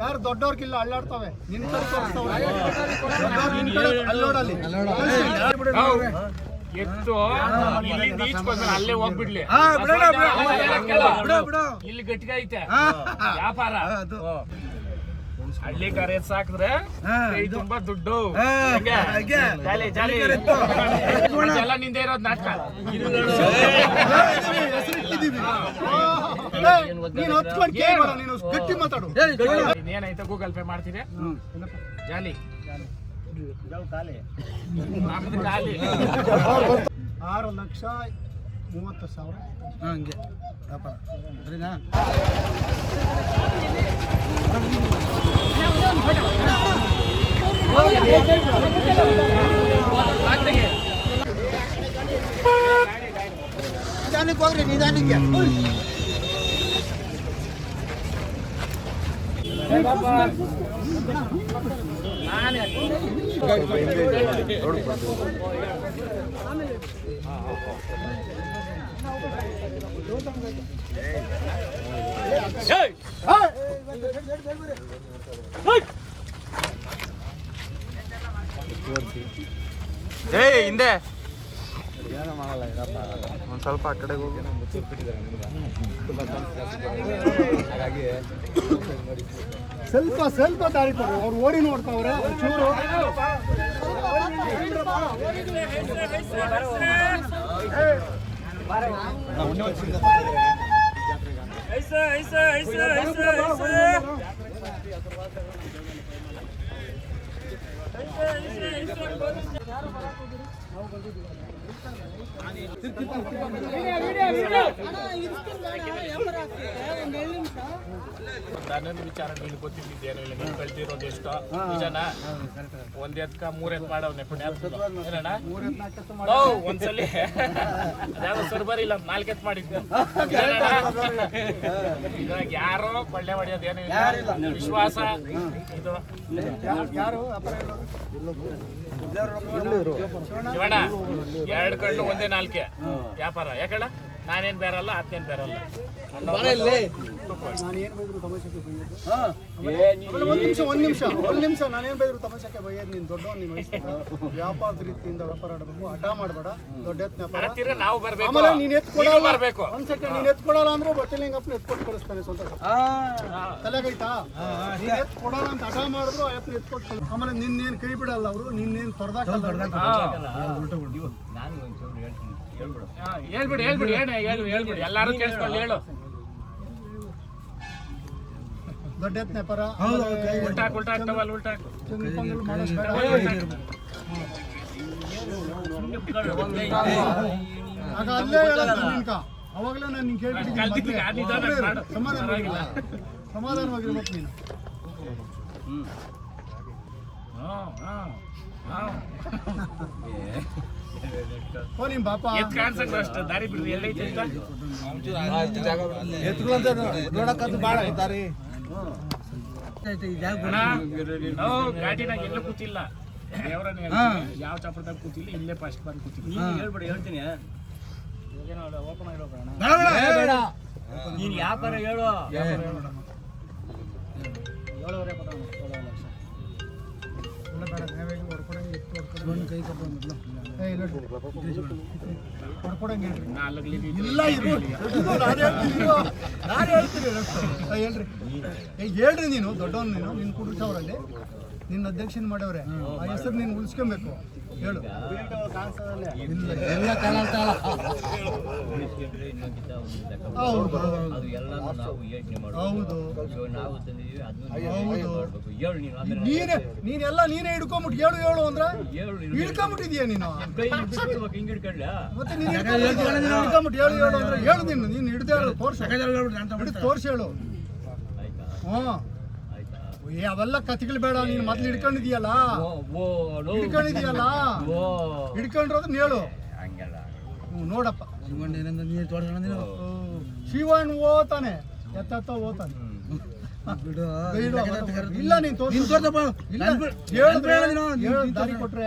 ಯಾರು ದೊಡ್ಡವ್ರಿಗಿಲ್ಲ ಅಳ್ಳಾಡ್ತವೆ. ನಿನ್ ಕಡೆ ನಿನ್ ಕಡೆ ಅಲ್ಲೋಡಲ್ಲಿ. ಎತ್ತು ಇಲ್ಲಿಂದ ಈಚ್ ಬಂದ್ರೆ ಅಲ್ಲೇ ಹೋಗ್ಬಿಡ್ಲಿ. ಇಲ್ಲಿ ಗಟ್ಟಿಗೆ ಐತೆ. ವ್ಯಾಪಾರ. ಅದು. ಹಳ್ಳಿ ಕರೆ ಸಾಕಿದ್ರೆ ಕೈ. ತುಂಬಾ ದುಡ್ಡು. ಜಾಲಿ. ಎಲ್ಲ ನಿಂದೆ ಇರೋದ್ ನಾಟಕ. ಏನಾಯ್ತ ನೀನು ಹೊತ್ಕೊಂಡು ಕೇಳಬೇಡ ನೀನು ಗಟ್ಟಿ ಮಾತಾಡು. ಇನ್ನೇನೈತೆ ಗೂಗಲ್ ಪೇ ಮಾಡ್ತೀರಿ? ಜಾಲಿ. ಆರು ಲಕ್ಷ ಮೂವತ್ತು ಸಾವಿರ ಹಾ, ಹಂಗೆ. ವ್ಯಾಪಾರ ಸರಿನಾ? ನಿಧಾನಕ್ಕೆ ಹೋಗ್ರಿ ನಿಧಾನಕ್ಕೆ. ಏ ಹಿಂದೆ. ಒಂದ್ ಸ್ವಲ್ಪ ಆ ಕಡೆ ಹೋಗಿ. ಸ್ವಲ್ಪ ಸ್ವಲ್ಪ ದಾರಿ ಕೊಡು. ಅವ್ರು ಓಡಿ ನೋಡ್ತಾವ್ರೆ. ಚೂರು. ನಾವು ಬಂದಿದ್ದೀವಿ ವಿಚಾರ ನೀನು ಗೊತ್ತಿದ್ದೇನೋ ಇಲ್ಲ ನೀನು ಕಳ್ದಿರೋದು ಎಷ್ಟೋ. ನಿಜನಾ? ಒಂದ್ ಎತ್ಕ ಮೂರ್ ಎತ್ ಮಾಡವ್ನೆ ಒಂದ್ಸಲಿ. ಅದ್ಯಾವ ಸರ್ಬರ್ ಇಲ್ಲ ನಾಲ್ಕು ಎತ್ ಮಾಡಿದ್ದು ಇದ್ರಾಗ ಯಾರೋ ಕೊಳ್ಳೆ ವಿಶ್ವಾಸ ಇದು. ಯಾರು ಶಿವಣ್ಣ ಎರಡು ಕಣ್ಣು ಒಂದೇ ನಾಲ್ಕೆ. ವ್ಯಾಪಾರ. ಯಾಕಣ್ಣ? ನಾನೇನ್ ಬೇರಲ್ಲ ಅತ್ತೇನು ಬೇರಲ್ಲ. ನಾನು ಒಂದ್ ನಿಮಿಷ ಒಂದ್ ನಿಮಿಷ ಒಂದ್ ನಿಮಿಷ. ನಾನೇನ್ ಬೈದ್ರು ತಮಾಷೆಗೆ ಬೈಯೋದು ನೀನ್ ದೊಡ್ಡವನ್ ನೀನ್ ರೀತಿಯಿಂದ ವ್ಯಾಪಾರ ಆಡಬೇಕು ಅಡ್ಡ ಮಾಡಬೇಡ. ದೊಡ್ಡ ವ್ಯಾಪಾರ. ನಾವು ಬರಬೇಕು. ಆಮೇಲೆ ನೀನ್ ನೀನು ಬರಬೇಕು. ಒಂದು ಸೆಕೆಂಡ್ ನೀನ್ ಎತ್ ಕೊಡಲ್ಲ ಅಂದ್ರೆ ಬಟ್ಟೆಲಿಂಗಪ್ಪನ ಎತ್ಕೊಟ್ಟು ಕಳಿಸ್ತಾನೆ ಸ್ವಂತ ತಲೆಗೈತಾ? ನೀನ್ ಅಂತ ಹಠ ಮಾಡಿದ್ರು ಎತ್ಕೊಟ್ಟು ಆಮೇಲೆ ನಿನ್ನೇನ್ ಕೈ ಬಿಡಲ್ಲ ಅವರು ನಿನ್ನೇನ್ ತೊಡ್ದಾಕಲ್ಲ ಹಾ. ಹಾ, ಹೇಳ್ಬಿಡಿ ಹೇಳ್ಬಿಡಿ ಏನು ಹೇಳು ಹೇಳ್ಬಿಡಿ. ಎಲ್ಲಾರು ಕೇಳಿಸ್ಕೊಳ್ಳಿ ಹೇಳು. ದೊಡ್ಡ ಎತ್ತಿನ ಉಲ್ಟಾ ಉಲ್ಟಾ ಟವಲ್ ಉಲ್ಟಾ ಚಂದ್ರಪಂಗಲ್ ಮಾಡೋದ್ ಬೇಡ. ಆಗ ಅಲ್ಲೇ ಹೇಳೋದು ನಿನ್ಕ ಅವಾಗಲೇ ನಾನು ನಿಂಗೆ. ಸಮಾಧಾನವಾಗಿಲ್ಲ ಸಮಾಧಾನವಾಗಿರ್ಬೇಕು ನೀನು. ಹಾ, ಹಾ, ಹಾ. ಎತ್ ಕಾಣ್ಸಕ್ ಅಷ್ಟು ದಾರಿ ಬಿಡ್ರಿ ಎಲ್ಲೈತೆ ಅಂತ? ಎತ್ಕೊಳ್ಳಂತ ನೋಡಕ್ಕಂತ ಭಾಳ ದಾರಿ. ಅಣ್ಣ, ನಾವು ಗಾಡಿನಾಗ ಎಲ್ಲೂ ಕೂತಿಲ್ಲ. ಯಾವ ಚಾಪದಾಗ ಕೂತಿಲ್ಲ ಇಲ್ಲೇ ಫಸ್ಟ್ ಬಂದು ಕೂತಿಲ್ಲ ಹೇಳ್ಬಿಡಿ ಹೇಳ್ತೀನಿ. ಓಪನ್ ಬೇಡ ನೀನ್ ವ್ಯಾಪಾರ ಹೇಳು. ಕೈ ಕಟ್ಕೊಂಡು ಏಳು ಲಕ್ಷ. ಬಿಡು. ಹೊಡ್ಕೊಡಂಗ್ ಹೇಳ್ರಿ. ನಾಲ್ಕು ಇಲ್ಲ ನಾನ್ ಹೇಳ್ತೀನಿ ಹೇಳ್ರಿ. ಹೇಳ್ರಿ. ನೀನು ದೊಡ್ಡವನು ನೀನು ನಿನ್ ಕುಡಿಸವ್ರಲ್ಲಿ ನಿನ್ನ ಅಧ್ಯಕ್ಷನ್ ಮಾಡವ್ರೆ ಆ ಹೆಸರು ನೀನು ಉಳಿಸ್ಕೊಬೇಕು. ಹೇಳು. ಹೌದು. ನೀನು ನೀನೇ ನೀನೆಲ್ಲ ನೀನೇ ಹಿಡ್ಕೊಂಬಿಟ್ಟು ಹೇಳು ಹೇಳು ಅಂದ್ರೆ ಹಿಡ್ಕೊಂಬಿಟ್ಟಿದ್ಯಾ ನೀನು? ಮತ್ತೆ ನೀನು ಹಿಡ್ಕೊಂಬಿಟ್ಟು ಹೇಳು ಹೇಳು ಅಂದ್ರೆ ಹೇಳು ನೀನು ನೀನು ಹಿಡ್ದು ಹೇಳು. ತೋರ್ಸು ಹೇಳು. ಹ್ಞೂ ಏ ಅವೆಲ್ಲ ಕಥೆಗಳು ಬೇಡ ನೀನು ಮೊದ್ಲು ಹಿಡ್ಕೊಂಡಿದ್ಯಲ್ಲ ಹಿಡ್ಕೊಂಡಿದ್ಯಲ್ಲ ಓ ಹಿಡ್ಕೊಂಡಿರೋದನ್ನ ಹೇಳು. ನೋಡಪ್ಪ. ಏನಂದ್ರೆ ನೀರು ಶಿವನ್ ಓತಾನೆ. ಎತ್ತ ಓತಾನೆ. ಇಲ್ಲ ನೀನು ತೋರ್ಸು. ದಾರಿ. ಕೊಟ್ರೆ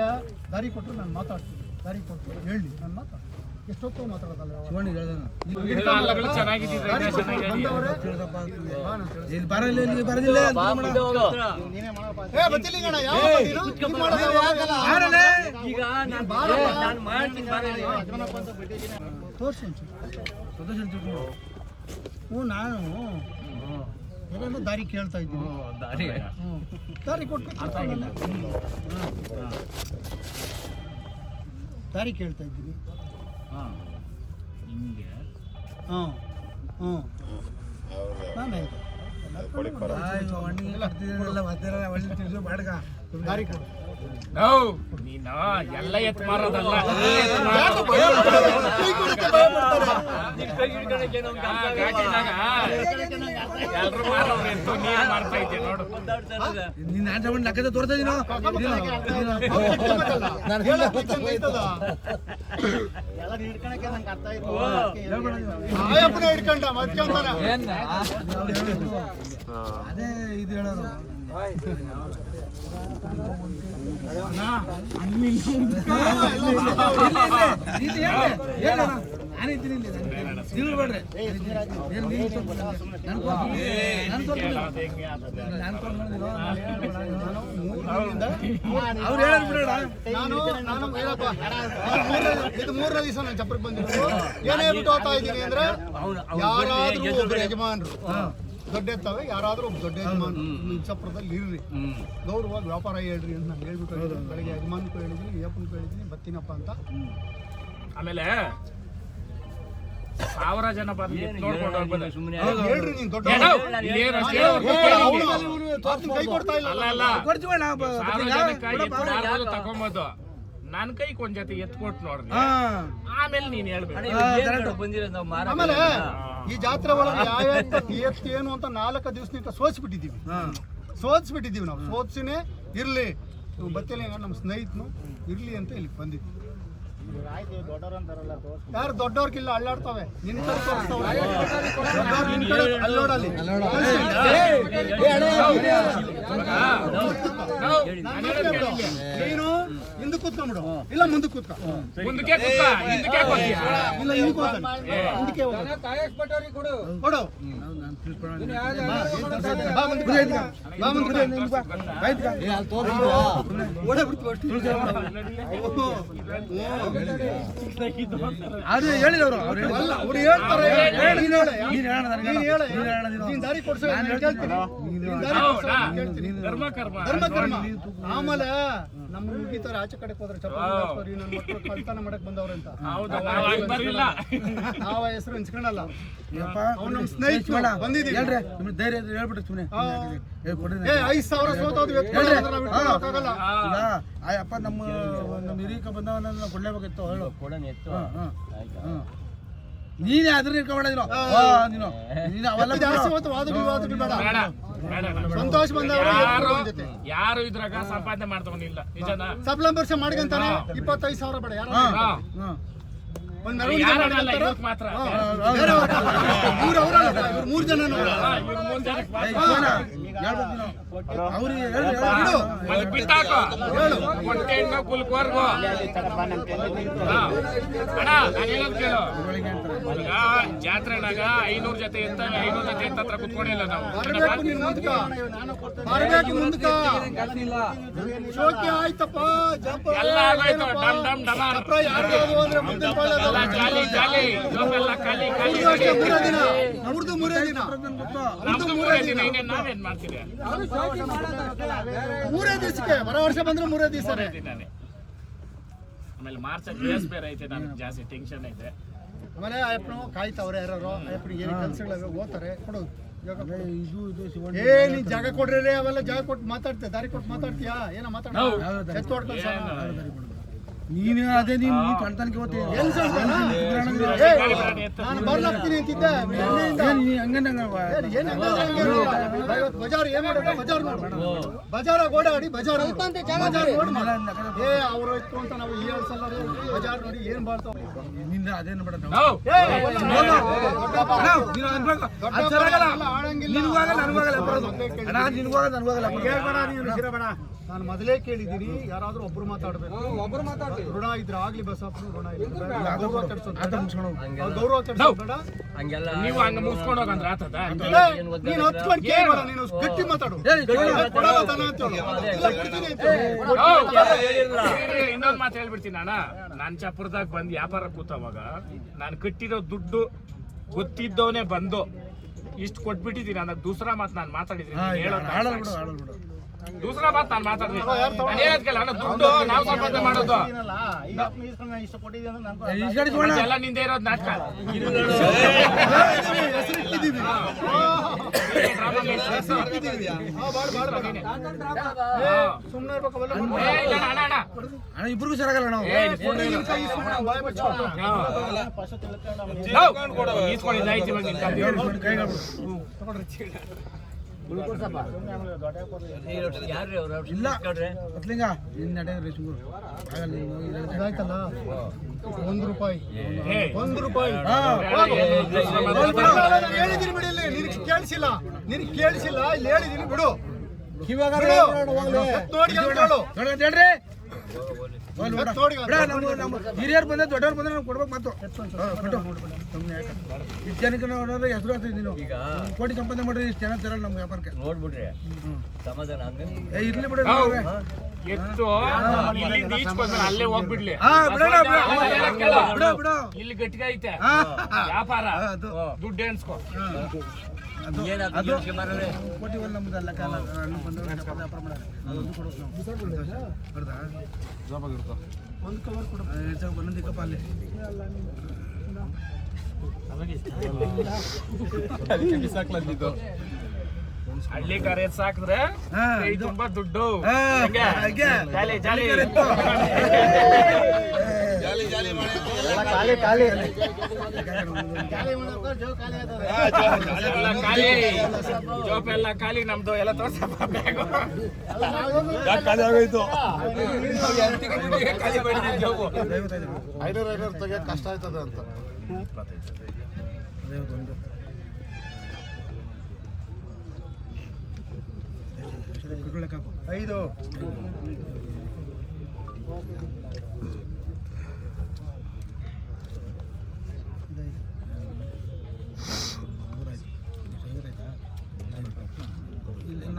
ದಾರಿ ಕೊಟ್ರೆ ನಾನು ಮಾತಾಡ್ತೀನಿ. ದಾರಿ ಕೊಟ್ಟರೆ ಹೇಳಿ ನಾನು ಮಾತಾಡ್ತೀನಿ. ಎಷ್ಟೊತ್ತು. ತೋರ್ಸು ಹ್ಞೂ ನಾನು. ಏನೋ ದಾರಿ ಕೇಳ್ತಾ ಇದ್ದೀನಿ. ದಾರಿ. ಹ್ಞೂ. ದಾರಿ ಕೊಟ್ಟು ದಾರಿ ಕೇಳ್ತಾ ಇದ್ದೀನಿ. ಹಾ ಹಿಂಗೆ ಹಾಂ ಹ್ಞೂ ನಾನು ಒಳ್ಳೆ ತಿಳ್ಸು ಬಾಡ್ಗ. ನೀನು ಎಲ್ಲ ಎತ್ ಮಾರೋದಲ್ಲ ಎಲ್ರು ಮಾರೋರು ಎತ್ತು ನೀನ್ ಮಾಡ್ತಾ ಇದ್ದೆ ನೋಡು. ನಿನ್ನ ಲೆಕ್ಕದ ತೋರ್ತಾ ಇದೀನೋ? ನೀನು- ಹಿಡ್ಕೊಂಡ ಮತ್ಕೊಂತಾನ ಅದೇ ಇದು ಹೇಳೋದು ಇದು ಮೂರನೇ- ದಿವಸ ನಾನು ಏನೇ ಬಿಟ್ಟು ಹೋಗ್ತಾ ಇದ್ದೀನಿ ಅಂದ್ರೆ ಯಾರಾದ್ರೂ ಒಬ್ಬರು ಯಜಮಾನರು ದೊಡ್ಡ ಎತ್ತವೆ ಯಾರಾದರೂ ಒಬ್ಬ ದೊಡ್ಡ ಯಜಮಾನರು ನಿಮ್ಮ ಚಪ್ರದಲ್ಲಿ ಇರ್ರಿ. ಗೌರವವಾಗಿ ವ್ಯಾಪಾರ ಹೇಳ್ರಿ ಅಂತ ನಾನು ಹೇಳ್ಬಿಟ್ಟು. ಬೆಳಗ್ಗೆ ಯಜಮಾನ್ ಹೇಳಿದ್ದೀನಿ ಏಪನ್ ಹೇಳಿದ್ದೀನಿ ಬತ್ತೀನಪ್ಪ ಅಂತ. ಆಮೇಲೆ ಸಾವಿರ ಜನ ಬಂದು ನೋಡ್ಕೊಂಡು ಹೋಗ್ಬೋದು ಹೇಳ್ರಿ ನೀನು ದೊಡ್ಡ ಕೈ ಕೊಡ್ತಾ ಇಲ್ಲ. ಅಲ್ಲ ಅಲ್ಲ. ಸಾವಿರ ತಗೊಂಬೋದು? ನನ್ ಕೈ ಒಂದ್ ಜೊತೆ ಎತ್ಕೊಟ್ ನೋಡ್ರಿ ಆಮೇಲೆ ನೀನ್ ಹೇಳ್ಬೇಕು. ಆಮೇಲೆ ಈ ಜಾತ್ರೆ ಒಳಗೆ ಯಾವ ಏನು ಅಂತ ನಾಲ್ಕು ದಿವಸನಿಂದ ಸೋಚ್ಬಿಟ್ಟಿದೀವಿ ಸೋಚ್ಬಿಟ್ಟಿದೀವಿ ನಾವು. ಸೋಚಿನೇ ಇರ್ಲಿ. ಬತ್ತಿಲ್ಲ ನಮ್ಮ ಸ್ನೇಹಿತನು ಇರ್ಲಿ ಅಂತ ಇಲ್ಲಿ ಬಂದಿದ್ವಿ. ಯಾರು ದೊಡ್ಡವ್ರಿಗಿಲ್ಲ ಅಳ್ಳಾಡ್ತವೆ. ನಿನ್ ಅಲ್ಲೋಡಲ್ಲಿ ನೀನು ಹಿಂದೆ. ಕೂತ್ಕೊಂಡ್ಬಿಡು ಇಲ್ಲ ಮುಂದೆ ಕೂತ್ಕ. ಮುಂದಕ್ಕೆ ಇಲ್ಲ ಹಿಂದಕ್ಕೆ ಕೊಡು? ಓಡೇ ಬಿಡ್ತೀವಿ ಅದು ಹೇಳಿದವರು ಅವ್ರು ಹೇಳ್ತಾರೆ. ದಾರಿ ಕೊಡ್ಸು. ಧರ್ಮ ಕರ್ಮ ಆಮೇಲೆ ನಮ್ಮ ಮುಗಿತಾರೆ ಆಚೆ ಕಡೆ ಹೋದ್ರೆ ಚಪ್ಪಲಿ ನನ್ನ ಮಕ್ಕಳು ಕಳ್ತನ ಮಾಡಕ್ ಬಂದವ್ರೆ ಅಂತ. ಹೌದಾ ನಾವು ಹೆಸರು ಹಂಚ್ಕೊಳಲ್ಲ ಯಪ್ಪ, ಅವ್ನು ನಮ್ಮ ಏ, ಸ್ನೇಹಿತ ಬಂದಿದ್ದೀವಿ. ಹೇಳ್ರಿ ನಿಮ್ಗೆ ಧೈರ್ಯ ಹೇಳ್ಬಿಟ್ಟು ಸುಮ್ಮನೆ. ಏ ಐದ್ ಸಾವಿರ ಹೇಳ್ರಿ. ಎತ್ಕೊಳ್ಳೋಕ್ಕಾಗಲ್ಲ ಈಗ ನಮ್ಮ ನಮ್ಮ ಹಿರಿಯಕ ಬಂದವನ್ನ ನಾವು ಕೊಡ್ಲೇಬೇಕಿತ್ತು ಹೇಳು. ಕೊಡೋಣ ಎತ್ತು. ನೀನೇ ಅದ್ರ ಇಟ್ಕೊಂಬೇಡ ನೀನು. ನೀನು ಅವೆಲ್ಲ ಜಾಸ್ತಿ ಬೇಡ. ಬೇಡ. ಸಂತೋಷ ಬಂದವರು ಯಾರು ಜೊತೆ. ಯಾರು ಇದ್ರಾಗ ಸಂಪಾದನೆ ಮಾಡ್ತವನಿಲ್ಲ ನಿಜನಾ? ಸಪ್ಲಂ ವರ್ಷ ಮಾಡ್ಕಂತಾನೆ ಇಪ್ಪತ್ತೈದು ಸಾವಿರ ಬೇಡ ಯಾರು ಮಾತ್ರ. ಮೂರು ಜನ ಮೂರ್ ಜನಕ್ಕೆ ಜಾತ್ರೆನಾಗ ಐನೂರ್ ಜೊತೆ ಎಂತ ಐನೂರು ಜೊತೆ ಎತ್ತ ಹತ್ರ ಕುತ್ಕೊಂಡಿಲ್ಲ ನಾವು. ಬರ್ಬೇಕು ನೀನ್ ಮುಂದ್ಕ. ಬರ್ಬೇಕು ಮುಂದ್ಕ. ಶೋಕಿ ಆಯ್ತಪ್ಪ ಜಂಪ. ಎಲ್ಲ ಆಗೋಯ್ತು. ಡಮ್ ಡಮ್ ಡಮಾರ್ ಎಲ್ಲ ಜಾಲಿ ಜಾಲಿ ಖಾಲಿ. ಖಾಲಿ ಮೂರೇ ದಿನ. ಮೂರೇ ದಿನ. ದಿನ. ನಾವೇನ್ ಮಾಡ್ತೀವಿ? ಮೂರೇ ದಿವಸಕ್ಕೆ ಬರೋ ವರ್ಷ ಬಂದ್ರೆ ಮೂರೇ ದಿವಸ ದಿನನೇ. ಆಮೇಲೆ ಮಾರ್ಚ್ ಕೇಸ್ ಬೇರೆ ಐತೆ ನನಗೆ ಜಾಸ್ತಿ ಟೆನ್ಷನ್ ಐತೆ ಆಮೇಲೆ ಅಯ್ಯಪ್ಪನು ಕಾಯ್ತವ್ರೆ ಯಾರು ಅಯ್ಯಪ್ಪನಿಗೆ ಏನು ಕೆಲಸಗಳಿವೆ ಓದ್ತಾರೆ ಕೊಡು ಜಾಗ ಏ, ಕೊಡು. ಇದು ಇದು ಶಿವಣ್ಣ. ಏ ನೀನ್ ಜಾಗ ಕೊಡ್ರಿ ಅವೆಲ್ಲ ಜಾಗ ಕೊಟ್ಟು ಮಾತಾಡ್ತೀಯ ದಾರಿ ಕೊಟ್ಟು ಮಾತಾಡ್ತೀಯಾ? ಏನೋ ಮಾತಾಡ ಹೌದು. ಎತ್ತು ಹೊಡ್ಕೊಂಡು ಸಾಕು. ನೀನು ಅದೇ ನೀನು ಹೋಗ್ತೀಯ ಎಲ್ಲಿ ನಾನು ಬರ್ಲಾಗ್ತೀನಿ ಅಂತಿದ್ದೆ ನೀ ಬಜಾರ್ ಏನ್ ಮಾಡೋದು ಬಜಾರ್ ನೋಡು. ಬಜಾರ್ ಓಡಾಡಿ ಬಜಾರ್ ಬಜಾರ್ ನೋಡಿ. ಏ ಅವ್ರು ಇತ್ತು ಅಂತ ನಾವು ಈ ಸಲ ಬಜಾರ್ ನೋಡಿ ಏನ್ ಬಾಳ್ತಾವ ನಿನ್ನ ಅದೇನು ಬೇಡ ನಿನ್ಗೂ ಆಗಲ್ಲ ನನಗೂ ಆಗಲ್ಲ ಬರೋದು. ಅಣ್ಣ ನಿನ್ಗೂ ಆಗಲ್ಲ ನನಗೂ ಆಗಲ್ಲ. ಬರೋದು. ಹೇಳ್ಬೇಡ ನೀನು ಸಿರಬೇಡ ನಾನು ಮೊದಲೇ ಕೇಳಿದ್ದೀನಿ ಯಾರಾದ್ರೂ ಒಬ್ರು ಮಾತಾಡಬೇಕು. ಒಬ್ರು ಮಾತಾಡ್ತೀವಿ ಋಣ ಇದ್ರೆ ಆಗ್ಲಿ ಬಸಪ್ಪ ಋಣ ಇದ್ರೆ. ಗೌರವ ಕೆಡ್ಸೋದು ಬೇಡ. ಅವ್ರ್ ಗೌರವ ಕೆಡ್ಸೋದು ಬೇಡ. ಹಂಗೆಲ್ಲ ನೀವು ಹಂಗ ಮುಗಿಸ್ಕೊಂಡು ಹೋಗಂದ್ರ ಆತದ? ನೀನು ಹತ್ಕೊಂಡು ಕೇಳ್ಬೇಡ ನೀನು ಗಟ್ಟಿ ಮಾತಾಡು. ಕೊಡಲ್ಲ ದನ ಅಂತ ಹೇಳು. ಕೊಡ್ತೀನಿ ಅಂತ ಹೇಳು. ಇನ್ನೊಂದ್ ಮಾತು ಹೇಳ್ಬಿಡ್ತೀನಿ ಅಣ್ಣ ನಾನ್ ಚಪ್ಪರದಾಗ ಬಂದ್ ವ್ಯಾಪಾರ ಕೂತವಾಗ ನಾನು ಕಟ್ಟಿರೋ ದುಡ್ಡು ಗೊತ್ತಿದ್ದವನೇ ಬಂದು ಇಷ್ಟು ಕೊಟ್ಬಿಟ್ಟಿದ್ದೀನಿ ಅನ್ನೋ ದೂಸರಾ ಮಾತು ನಾನು ಮಾತಾಡಿದ್ದೀನಿ. ನೀನ್ ಹೇಳೋದ್ ನಾನ್ ಸಾಕ್ಷಿ. ದೂಸರಾ ಬಾತ್ ನಾನು ಮಾತಾಡ್ತೀನಿ ನಾನು ಹೇಳೋದ್ಕಲ್ಲ ಅಣ್ಣ ದುಡ್ಡು ನಾವು ಸಂಪಾದನೆ ಮಾಡೋದು. ಎಲ್ಲ ನಿಂದೆ ಇರೋದು ನಾಟಕ. ಇಬ್ರಿಗೂ ಸರಿಯಾಗಲ್ಲ ನಾವು. ಇಲ್ಲ ನಿನ್ನ ನಡೆ ಆಗಲ್ಲ ಒಂದ್ ರೂಪಾಯಿ ಒಂದು ರೂಪಾಯಿ ಹಾ. ಹೋಗು. ಏ, ಇಲ್ಲ, ಇಲ್ಲ, ಇಲ್ಲ, ನಾನು ಹೇಳಿದ್ದೀನಿ ಬಿಡಿ ಇಲ್ಲಿ ನಿನಗೆ ಕೇಳಿಸಿಲ್ಲ ನಿನಗೆ ಕೇಳಿಸಿಲ್ಲ ಇಲ್ಲಿ ಹೇಳಿದೀನಿ ಬಿಡು ಇವಾಗ. ನೋಡು, ಹೇಳ್ರಿ ಹಿರಿಯರು ಬಂದ್ರೆ ದೊಡ್ಡವ್ರು ಬಂದ್ರೆ ನಾವು ಕೊಡ್ಬೇಕು ಮತ್ತು. ಇಷ್ಟು ಜನಕ್ಕೆ ನಾವು ನೋಡಿದ್ರೆ ಹೆಸರು ನೀನು. ಈಗ ಕೋಟಿ ಸಂಪಾದನೆ ಮಾಡಿದ್ರೆ ಇಷ್ಟು ಜನ ತರಲ್ಲ ನಮ್ಮ ವ್ಯಾಪಾರಕ್ಕೆ. ನೋಡ್ಬಿಡ್ರಿ ಸಮಾಧಾನ ಹಂಗ ಏ ಇರ್ಲಿ ಬಿಡ ಎತ್ತು. ಇಲ್ಲಿಂದ ಈಚ್ ಬಂದ್ರೆ ಅಲ್ಲೇ ಹೋಗ್ಬಿಡ್ಲಿ. ಇಲ್ಲಿ ಗಟ್ಟಿಗೆ ಐತೆ ವ್ಯಾಪಾರ. ಅದು. ದುಡ್ಡು ಎಣ್ಸ್ಕೊ. ಕೋಟಿ ಒಂದು ನಮ್ದು ಅಲ್ಲ ಕಾಲ ಹಣ್ಣು ಬಂದು ವ್ಯಾಪಾರ ಮಾಡೋದು ಅದೊಂದು ಕೊಡೋದು ನಾವು. ಬರ್ದಾ? ಒಂದು ಕವರ್ ಕೊಡು. ಒಂದೊಂದು ಇಕ್ಕಪ್ಪ ಅಲ್ಲಿ. ಹಳ್ಳಿ ಕರೆ ಸಾಕಿದ್ರೆ. ತುಂಬಾ ದುಡ್ಡು. ಜಾಲಿ ಜಾಲಿ. ಖಾಲಿ ಜೋಪ್ ಎಲ್ಲ ಖಾಲಿ ನಮ್ದು ಎಲ್ಲ ತೋರ್ಸಪ್ಪ ಖಾಲಿ ಮಾಡಿದ್ದೀನಿ ಜೋಬು ಐನೂರು ಐನೂರು ತೆಗಿಯಕ್ಕೆ ಕಷ್ಟ ಆಯ್ತದ ಅಂತ. ಐದು.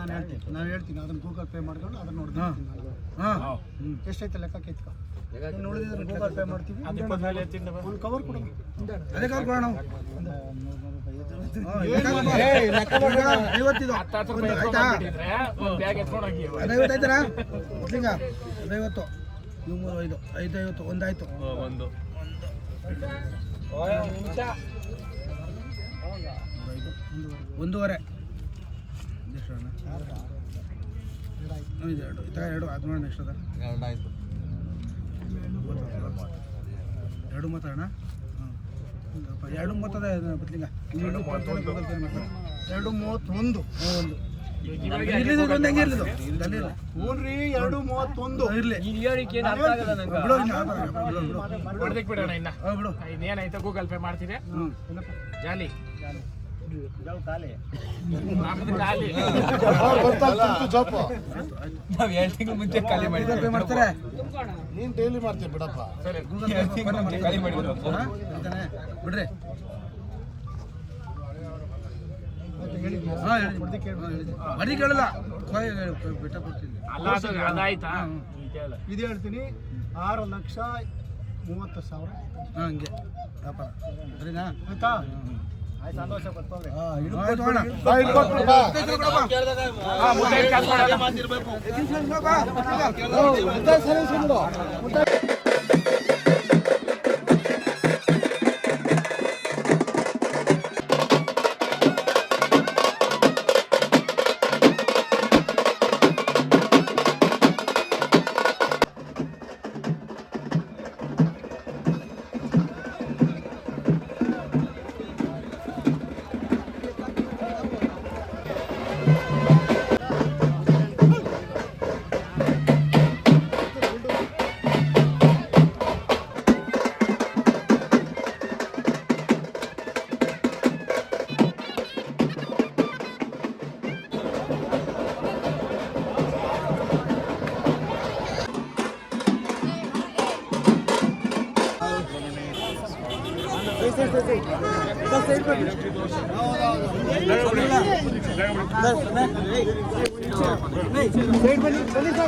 ನಾನು ಹೇಳ್ತೀನಿ. ನಾನು ಹೇಳ್ತೀನಿ. ಅದನ್ನ ಗೂಗಲ್ ಪೇ ಮಾಡ್ಕೊಂಡು ಅದನ್ನ ನೋಡ್ತೀನಿ. ಹಾ. ಎಷ್ಟೈತೆ ಲೆಕ್ಕ ಲೆಕ್ಕಕ್ಕೆ ಇನ್ನು ಉಳಿದಿದ್ರೆ ಗೂಗಲ್ ಪೇ ಮಾಡ್ತೀವಿ. ಒಂದು ಕವರ್ ಕೊಡು. ಅದೇ ಕಾಲ್ ಕೊಡೋಣ. ಐವತ್ತಿದು. ಆಯ್ತಾ? ಆಯ್ತಾರಾ ಮೊದ್ಲಿಂಗ ಮೂರು ಐದು. ಐದು ಐವತ್ತು. ಒಂದಾಯ್ತು ಒಂದು. ಒಂದೂವರೆ ಎಷ್ಟು ಅಣ್ಣ ಹ್ಮ್, ಇದು ಎರಡು ಎರಡು ಅದು ನೋಡೋಣ ಎಷ್ಟು ಅದ ಎರಡು ಅಣ್ಣ? ಹ್ಮ್. ಎರಡು ಮೂವತ್ತದ ಬತ್ಲಿಂಗ ಎರಡು ಮೂವತ್ತೊಂದು. ಒಂದು. ಎರಡು ಮೂವತ್ತೊಂದು. ಇರ್ಲಿ. ಬಿಡೋಣ ಇನ್ನ. ಹಾ, ಬಿಡು. ಗೂಗಲ್ ಪೇ ಮಾಡ್ತೀರಿ? ಹ್ಞೂ ಜಾಲಿ. ಖಾಲಿ ನಾವು ಎರಡು ತಿಂಗಳು ಮುಂಚೆ ಖಾಲಿ ಪೇ ಮಾಡ್ತಾರೆ? ನೀನ್ ಡೈಲಿ ಮಾಡ್ತೀವಿ ಬಿಡಪ್ಪ. ಸರಿ ಗೂಗಲ್ ಪೇ ಮಾಡ್ತಾರೆ. ಖಾಲಿ ಮಾಡಿದ್ರು. ಬಿಡ್ರಿ. ಬರೀ ಕೇಳಲ್ಲ. ಬೆಟ್ಟ ಹೇಳು. ಇದು ಹೇಳ್ತೀನಿ ಆರು ಲಕ್ಷ ಮೂವತ್ತು ಸಾವಿರ. ಹಾಂ ಹಂಗೆ. ವ್ಯಾಪಾರ. ಸರಿನಾ? ಆಯ್ತಾ? ಆಯ್ತು ಸಂತೋಷ ಪಡ್ಕೊಳ್ಳಿ ಆಯ್ತು ಅಣ್ಣ. ಹಾ,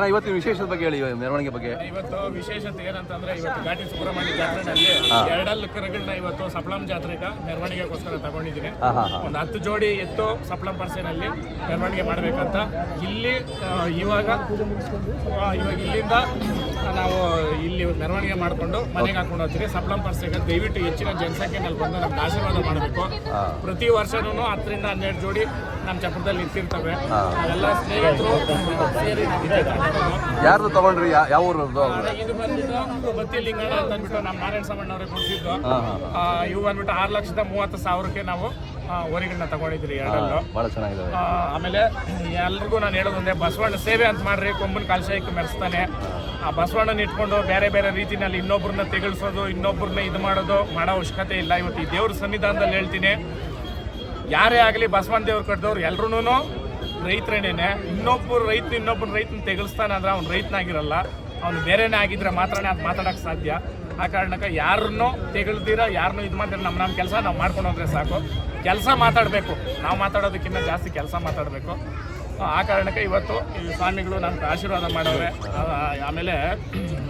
ಅಣ್ಣ ಇವತ್ತಿನ ವಿಶೇಷದ ಬಗ್ಗೆ ಹೇಳಿ ಮೆರವಣಿಗೆ ಬಗ್ಗೆ. ಇವತ್ತು ವಿಶೇಷತೆ ಏನಂತಂದ್ರೆ ಇವತ್ತು ಘಾಟಿ ಸುಬ್ರಹ್ಮಣ್ಯ ಜಾತ್ರೆನಲ್ಲಿ ಎರಡಲ್ ಕರಗಳನ್ನ ಇವತ್ತು ಸಪ್ಲಂ ಜಾತ್ರೆಗ ಮೆರವಣಿಗೆಗೋಸ್ಕರ ತಗೊಂಡಿದ್ದೀನಿ. ಒಂದು ಹತ್ತು ಜೋಡಿ ಎತ್ತು ಸಪ್ಲಂ ಪರ್ಸೆನಲ್ಲಿ ಮೆರವಣಿಗೆ ಮಾಡಬೇಕಂತ. ಇಲ್ಲಿ ಇವಾಗ ಇವಾಗ ಇಲ್ಲಿಂದ ನಾವು ಇಲ್ಲಿ ಮೆರವಣಿಗೆ ಮಾಡಿಕೊಂಡು ಮನೆಗೆ ಹಾಕೊಂಡು ಹೋಗ್ತೀವಿ. ಸಪ್ಲಂ ಪರ್ಸೆಗೆ ದಯವಿಟ್ಟು ಹೆಚ್ಚಿನ ಜನಸಂಖ್ಯೆನಲ್ಲಿ ಬಂದು ನಮ್ಗೆ ಆಶೀರ್ವಾದ ಮಾಡಬೇಕು. ಪ್ರತಿ ವರ್ಷನೂ ಹತ್ತರಿಂದ ಹನ್ನೆರಡು ಜೋಡಿ ನಮ್ಮ ಚಪ್ಪರದಲ್ಲಿ ನಿಂತಿರ್ತವೆ. ಎಲ್ಲ ಸ್ನೇಹಿತರು ಸೇರಿ ನಾವು ಯಾರ್ದು ತಗೊಂಡ್ರಿ? ಯಾ- ಯಾವ ಊರು ಇದು ಬಂದ್ಬಿಟ್ಟು ಬತ್ತಿ ಲಿಂಗಣ್ಣ ಅಂತ ಅಂದ್ಬಿಟ್ಟು ನಮ್ಮ ನಾರಾಯಣ ಸಾಮಣ್ಣ ಅವರೇ ಆ, ಇವು ಬಂದ್ಬಿಟ್ಟು ಆರು ಲಕ್ಷದ ಮೂವತ್ತು ಸಾವಿರಕ್ಕೆ ನಾವು ಹೊರಿಗಳನ್ನ ತಗೊಂಡಿದ್ರಿ ಎರಡಲ್ಲೂ. ಆ, ಆಮೇಲೆ ಎಲ್ರಿಗೂ ನಾನು ಹೇಳೋದೊಂದೇ ಬಸವಣ್ಣ ಸೇವೆ ಅಂತ ಮಾಡ್ರಿ ಕೊಂಬನ್ ಕಾಲ್ಶಾಯಕ್ಕೆ ಮೆರೆಸ್ತಾನೆ. ಆ ಬಸವಣ್ಣನ ಇಟ್ಕೊಂಡು ಬೇರೆ ಬೇರೆ ರೀತಿನಲ್ಲಿ ಇನ್ನೊಬ್ಬರನ್ನ ತೆಗಳಿಸೋದು ಇನ್ನೊಬ್ಬರನ್ನ ಇದು ಮಾಡೋದು ಮಾಡೋ ಅವಶ್ಯಕತೆ ಇಲ್ಲ. ಇವತ್ತು ಈ ದೇವ್ರ ಸನ್ನಿಧಾನದಲ್ಲಿ ಹೇಳ್ತೀನಿ, ಯಾರೇ ಆಗಲಿ ಬಸವಣ್ಣ ದೇವ್ರು ಕಟ್ಟಿದವ್ರು ಎಲ್ರೂ ರೈತರೇನೇನೆ. ಇನ್ನೊಬ್ಬರು ರೈತ ಇನ್ನೊಬ್ಬರು ರೈತನ ತೆಗಲ್ಸ್ತಾನೆ ಅಂದ್ರೆ ಅವ್ನು ರೈತನಾಗಿರಲ್ಲ. ಅವ್ನು ಬೇರೆನೇ ಆಗಿದ್ರೆ ಮಾತ್ರನೇ ಅದು ಮಾತಾಡೋಕ್ಕೆ ಸಾಧ್ಯ. ಆ ಕಾರಣಕ್ಕೆ ಯಾರನ್ನು ತೆಗಳ್ದಿರ, ಯಾರನ್ನೂ ಇದು ಮಾಡಿದ್ರೆ, ನಮ್ಮ ನಮ್ಮ ಕೆಲಸ ನಾವು ಮಾಡ್ಕೊಂಡು ಹೋದ್ರೆ ಸಾಕು. ಕೆಲಸ ಮಾತಾಡಬೇಕು. ನಾವು ಮಾತಾಡೋದಕ್ಕಿಂತ ಜಾಸ್ತಿ ಕೆಲಸ ಮಾತಾಡಬೇಕು. ಆ ಕಾರಣಕ್ಕೆ ಇವತ್ತು ಈ ಸ್ವಾಮಿಗಳು ನಮ್ಗೆ ಆಶೀರ್ವಾದ ಮಾಡವ್ರೆ ಆಮೇಲೆ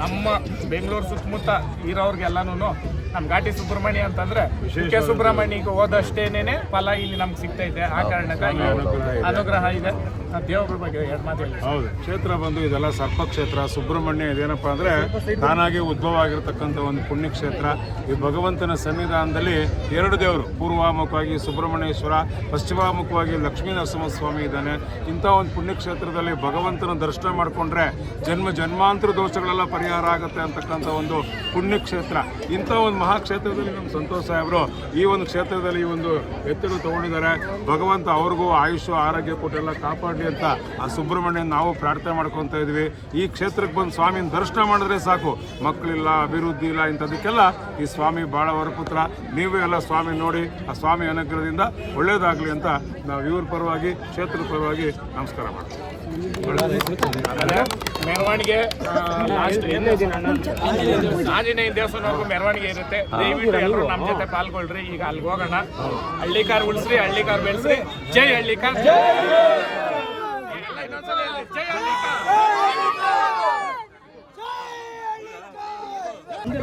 ನಮ್ಮ ಬೆಂಗಳೂರು ಸುತ್ತಮುತ್ತ ಇರೋರ್ಗೆಲ್ಲನೂ ನಮ್ಮ ಘಾಟಿ ಸುಬ್ರಹ್ಮಣ್ಯ ಅಂತಂದ್ರೆ ಕೆ ಸುಬ್ರಹ್ಮಣ್ಯಕ್ಕೆ ಹೋದಷ್ಟೇನೆ ಫಲ ಇಲ್ಲಿ ನಮ್ಗೆ ಸಿಗ್ತೈತೆ. ಆ ಕಾರಣಕ್ಕೆ ಅನುಗ್ರಹ ಇದೆ. ಹೌದು. ಕ್ಷೇತ್ರ ಬಂದು ಇದೆಲ್ಲ ಸರ್ಪಕ್ಷೇತ್ರ, ಸುಬ್ರಹ್ಮಣ್ಯ ಇದೇನಪ್ಪ ಅಂದ್ರೆ ತಾನಾಗಿ ಉದ್ಭವ ಆಗಿರ್ತಕ್ಕಂಥ ಒಂದು ಪುಣ್ಯಕ್ಷೇತ್ರ. ಈ ಭಗವಂತನ ಸನ್ನಿಧಾನದಲ್ಲಿ ಎರಡು ದೇವರು, ಪೂರ್ವಾಮುಖವಾಗಿ ಸುಬ್ರಹ್ಮಣ್ಯೇಶ್ವರ, ಪಶ್ಚಿಮಾಮುಖವಾಗಿ ಲಕ್ಷ್ಮೀ ನರಸಿಂಹಸ್ವಾಮಿ ಇದ್ದಾನೆ. ಇಂಥ ಒಂದು ಪುಣ್ಯಕ್ಷೇತ್ರದಲ್ಲಿ ಭಗವಂತನ ದರ್ಶನ ಮಾಡಿಕೊಂಡ್ರೆ ಜನ್ಮ ಜನ್ಮಾಂತರ ದೋಷಗಳೆಲ್ಲ ಪರಿಹಾರ ಆಗುತ್ತೆ ಅಂತಕ್ಕಂಥ ಒಂದು ಪುಣ್ಯಕ್ಷೇತ್ರ. ಇಂಥ ಒಂದು ಮಹಾಕ್ಷೇತ್ರದಲ್ಲಿ ನಮ್ಮ ಸಂತೋಷ್ ಸಾಹೇಬರು, ಈ ಒಂದು ಕ್ಷೇತ್ರದಲ್ಲಿ ಈ ಒಂದು ಎತ್ತರ ತಗೊಂಡಿದ್ದಾರೆ. ಭಗವಂತ ಅವ್ರಿಗೂ ಆಯುಷ್ಯ ಆರೋಗ್ಯ ಕೊಟ್ಟೆಲ್ಲ ಕಾಪಾಡಲಿ ಅಂತ ಆ ಸುಬ್ರಹ್ಮಣ್ಯನ ನಾವು ಪ್ರಾರ್ಥನೆ ಮಾಡ್ಕೊತಾ ಇದ್ವಿ. ಈ ಕ್ಷೇತ್ರಕ್ಕೆ ಬಂದು ಸ್ವಾಮಿನ ದರ್ಶನ ಮಾಡಿದ್ರೆ ಸಾಕು. ಮಕ್ಕಳಿಲ್ಲ ಅಭಿವೃದ್ಧಿ ಇಲ್ಲ ಇಂಥದಕ್ಕೆಲ್ಲ ಈ ಸ್ವಾಮಿ ಭಾಳ ವರಪುತ್ರ. ನೀವು ಎಲ್ಲ ಸ್ವಾಮಿ ನೋಡಿ ಆ ಸ್ವಾಮಿ ಅನುಗ್ರಹದಿಂದ ಒಳ್ಳೇದಾಗಲಿ ಅಂತ ನಾವು ಇವ್ರ ಪರವಾಗಿ ಕ್ಷೇತ್ರದ ಪರವಾಗಿ ನಮಸ್ಕಾರ ಮಾಡ್ತೀವಿ. ಮೆರವಣಿಗೆ ಆಂಜನೇಯ ದೇವಸ್ಥಾನವರೆಗೂ ಮೆರವಣಿಗೆ ಇರುತ್ತೆ. ದಯವಿಟ್ಟು ಎಲ್ಲರೂ ನಮ್ಮ ಜೊತೆ ಪಾಲ್ಗೊಳ್ರಿ. ಈಗ ಅಲ್ಲಿಗೆ ಹೋಗೋಣ. ಹಳ್ಳಿಕಾರ್ ಉಳಿಸ್ರಿ ಹಳ್ಳಿಕಾರ್ ಬೆಳೆಸ್ರಿ. ಜೈ ಹಳ್ಳಿಕಾರ್. ಜೈ ಇನ್ನೊಂದ್ಸಲ ಹೇಳಿ, ಜೈ ಹಳ್ಳಿ ಕಾರ್